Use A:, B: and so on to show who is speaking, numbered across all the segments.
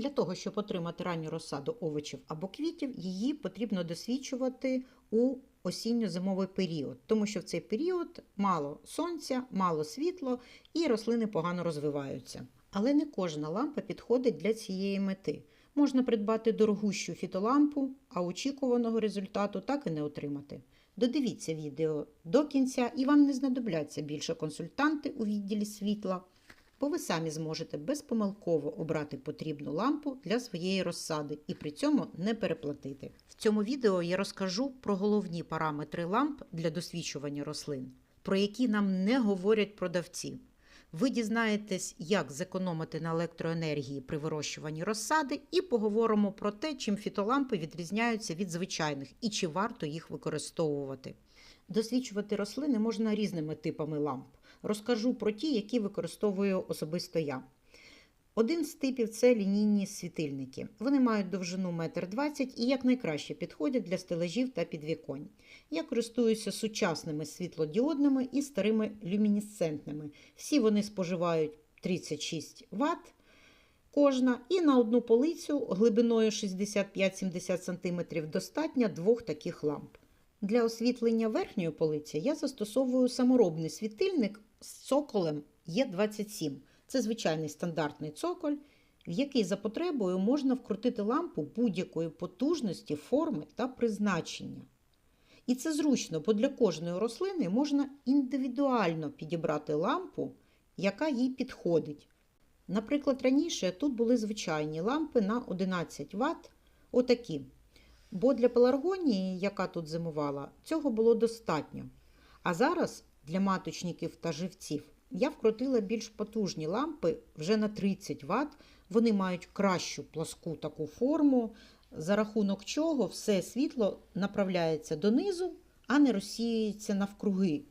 A: Для того, щоб отримати ранню розсаду овочів або квітів, її потрібно досвідчувати у осінньо-зимовий період, тому що в цей період мало сонця, мало світло і рослини погано розвиваються. Але не кожна лампа підходить для цієї мети. Можна придбати дорогущу фітолампу, а очікуваного результату так і не отримати. Додивіться відео до кінця, і вам не знадобляться більше консультанти у відділі світла, бо ви самі зможете безпомилково обрати потрібну лампу для своєї розсади і при цьому не переплатити. В цьому відео я розкажу про головні параметри ламп для досвідчування рослин, про які нам не говорять продавці. Ви дізнаєтесь, як зекономити на електроенергії при вирощуванні розсади, і поговоримо про те, чим фітолампи відрізняються від звичайних і чи варто їх використовувати. Досвідчувати рослини можна різними типами ламп. Розкажу про ті, які використовую особисто я. Один з типів це лінійні світильники. Вони мають довжину 1,20 м і якнайкраще підходять для стелажів та підвіконь. Я користуюся сучасними світлодіодними і старими люмінесцентними. Всі вони споживають 36 Вт кожна, і на одну полицю глибиною 65-70 см достатньо двох таких ламп. Для освітлення верхньої полиці я застосовую саморобний світильник з цоколем Е27. Це звичайний стандартний цоколь, в який за потребою можна вкрутити лампу будь-якої потужності, форми та призначення. І це зручно, бо для кожної рослини можна індивідуально підібрати лампу, яка їй підходить. Наприклад, раніше тут були звичайні лампи на 11 Вт, отакі. Бо для пеларгонії, яка тут зимувала, цього було достатньо. А зараз для маточників та живців я вкрутила більш потужні лампи вже на 30 Вт. Вони мають кращу плоску таку форму, за рахунок чого все світло направляється донизу, а не розсіюється навкруги.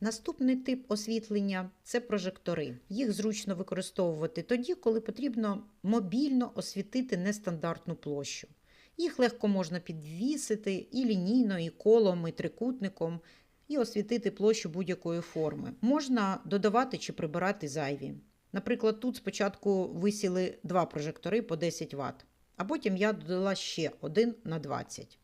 A: Наступний тип освітлення це прожектори. Їх зручно використовувати тоді, коли потрібно мобільно освітити нестандартну площу. Їх легко можна підвісити і лінійно, і колом, і трикутником, і освітити площу будь-якої форми. Можна додавати чи прибирати зайві. Наприклад, тут спочатку висіли два прожектори по 10 Вт, а потім я додала ще один на 20.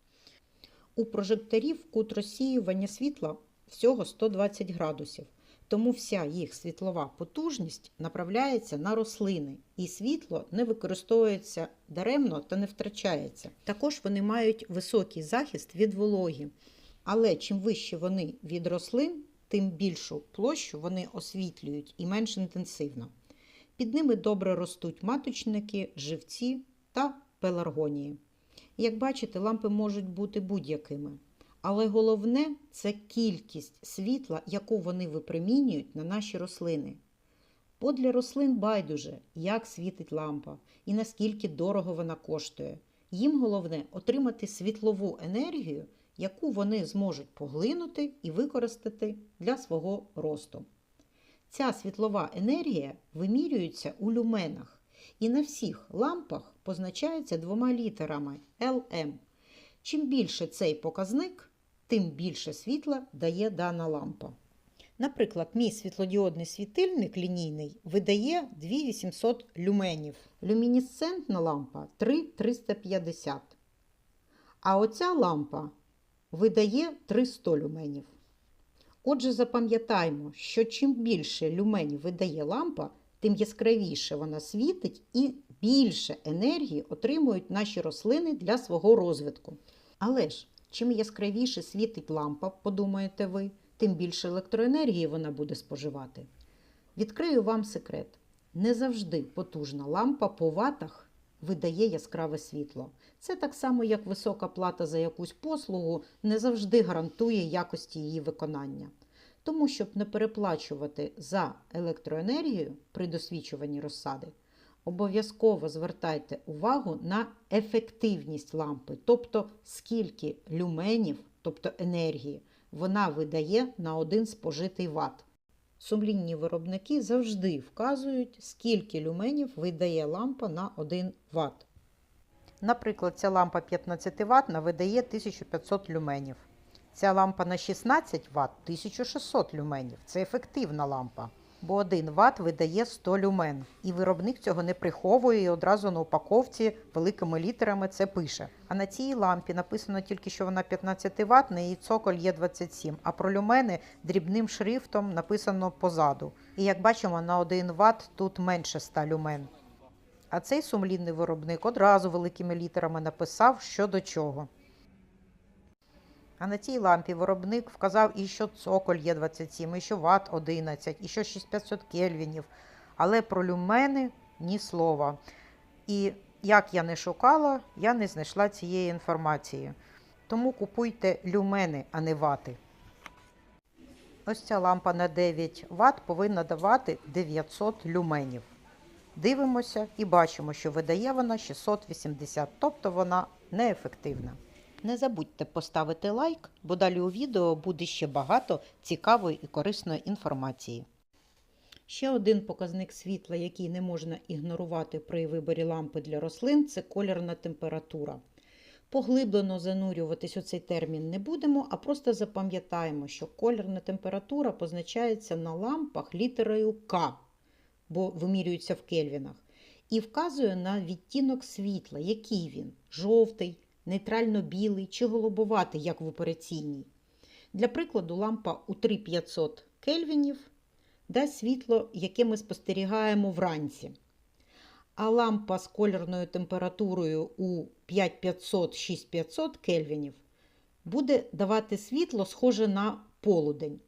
A: У прожекторів кут розсіювання світла всього 120 градусів, тому вся їх світлова потужність направляється на рослини, і світло не використовується даремно та не втрачається. Також вони мають високий захист від вологі, але чим вище вони від рослин, тим більшу площу вони освітлюють і менш інтенсивно. Під ними добре ростуть маточники, живці та пеларгонії. Як бачите, лампи можуть бути будь-якими. Але головне це кількість світла, яку вони випромінюють на наші рослини. Бо для рослин байдуже, як світить лампа і наскільки дорого вона коштує. Їм головне отримати світлову енергію, яку вони зможуть поглинути і використати для свого росту. Ця світлова енергія вимірюється у люменах і на всіх лампах позначається двома літерами LM. Чим більше цей показник, тим більше світла дає дана лампа. Наприклад, мій світлодіодний світильник лінійний видає 2800 люменів. Люмінесцентна лампа 3350. А оця лампа видає 300 люменів. Отже, запам'ятаймо, що чим більше люменів видає лампа, тим яскравіше вона світить і більше енергії отримують наші рослини для свого розвитку. Але ж, чим яскравіше світить лампа, подумаєте ви, тим більше електроенергії вона буде споживати. Відкрию вам секрет: не завжди потужна лампа по ватах видає яскраве світло. Це так само, як висока плата за якусь послугу не завжди гарантує якості її виконання. Тому, щоб не переплачувати за електроенергію при досвідчуванні розсади, обов'язково звертайте увагу на ефективність лампи, тобто скільки люменів, тобто енергії, вона видає на один спожитий ватт. Сумлінні виробники завжди вказують, скільки люменів видає лампа на 1 Вт. Наприклад, ця лампа 15 Вт видає 1500 люменів. Ця лампа на 16 Вт 1600 люменів. Це ефективна лампа. Бо 1 Вт видає 100 люмен. І виробник цього не приховує і одразу на упаковці великими літерами це пише. А на цій лампі написано тільки, що вона 15 Вт, і цоколь є 27, а про люмени дрібним шрифтом написано позаду. І як бачимо, на 1 Вт тут менше 100 люмен. А цей сумлінний виробник одразу великими літерами написав, що до чого. А на цій лампі виробник вказав і що цоколь є 27, і що ват 11, і що 6500 кельвінів. Але про люмени ні слова. І як я не шукала, я не знайшла цієї інформації. Тому купуйте люмени, а не вати. Ось ця лампа на 9 Вт повинна давати 900 люменів. Дивимося і бачимо, що видає вона 680, тобто вона неефективна. Не забудьте поставити лайк, бо далі у відео буде ще багато цікавої і корисної інформації. Ще один показник світла, який не можна ігнорувати при виборі лампи для рослин, це кольорна температура. Поглиблено занурюватись у цей термін не будемо, а просто запам'ятаємо, що кольорна температура позначається на лампах літерою К, бо вимірюється в кельвінах, і вказує на відтінок світла, який він жовтий, нейтрально-білий чи голубоватий, як в операційній. Для прикладу, лампа у 3500 кельвінів дасть світло, яке ми спостерігаємо вранці. А лампа з кольорною температурою у 5500-6500 кельвінів буде давати світло схоже на полудень.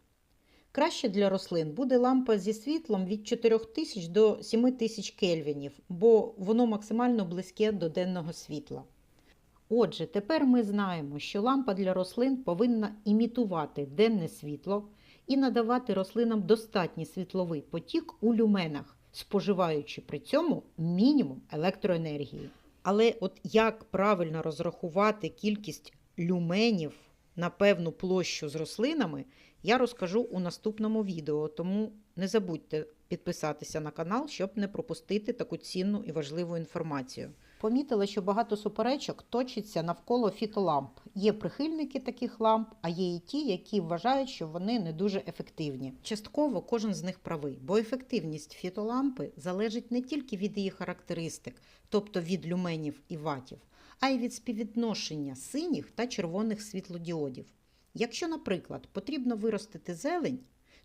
A: Краще для рослин буде лампа зі світлом від 4000 до 7000 кельвінів, бо воно максимально близьке до денного світла. Отже, тепер ми знаємо, що лампа для рослин повинна імітувати денне світло і надавати рослинам достатній світловий потік у люменах, споживаючи при цьому мінімум електроенергії. Але от як правильно розрахувати кількість люменів на певну площу з рослинами, я розкажу у наступному відео, тому не забудьте підписатися на канал, щоб не пропустити таку цінну і важливу інформацію. Помітила, що багато суперечок точиться навколо фітоламп. Є прихильники таких ламп, а є і ті, які вважають, що вони не дуже ефективні. Частково кожен з них правий, бо ефективність фітолампи залежить не тільки від її характеристик, тобто від люменів і ватів, а й від співвідношення синіх та червоних світлодіодів. Якщо, наприклад, потрібно виростити зелень,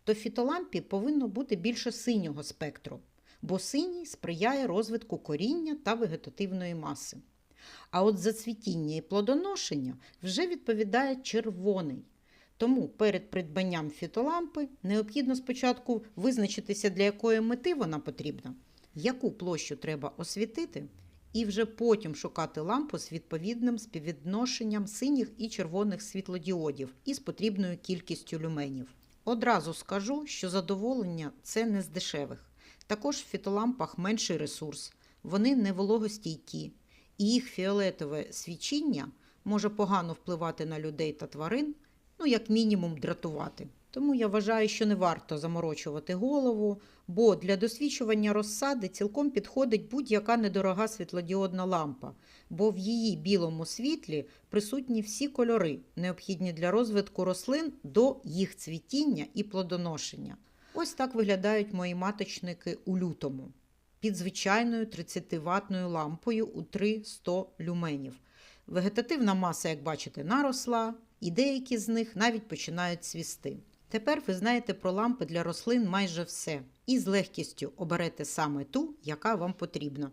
A: то фітолампі повинно бути більше синього спектру, бо синій сприяє розвитку коріння та вегетативної маси. А от зацвітіння і плодоношення вже відповідає червоний. Тому перед придбанням фітолампи необхідно спочатку визначитися, для якої мети вона потрібна, яку площу треба освітити, і вже потім шукати лампу з відповідним співвідношенням синіх і червоних світлодіодів із потрібною кількістю люменів. Одразу скажу, що задоволення це не з дешевих. Також в фітолампах менший ресурс, вони не вологостійкі, і їх фіолетове свічіння може погано впливати на людей та тварин, ну, як мінімум, дратувати. Тому я вважаю, що не варто заморочувати голову, бо для досвідчування розсади цілком підходить будь-яка недорога світлодіодна лампа, бо в її білому світлі присутні всі кольори, необхідні для розвитку рослин до їх цвітіння і плодоношення. Ось так виглядають мої маточники у лютому під звичайною 30-ваттною лампою у 300 люменів. Вегетативна маса, як бачите, наросла, і деякі з них навіть починають цвісти. Тепер ви знаєте про лампи для рослин майже все і з легкістю оберете саме ту, яка вам потрібна.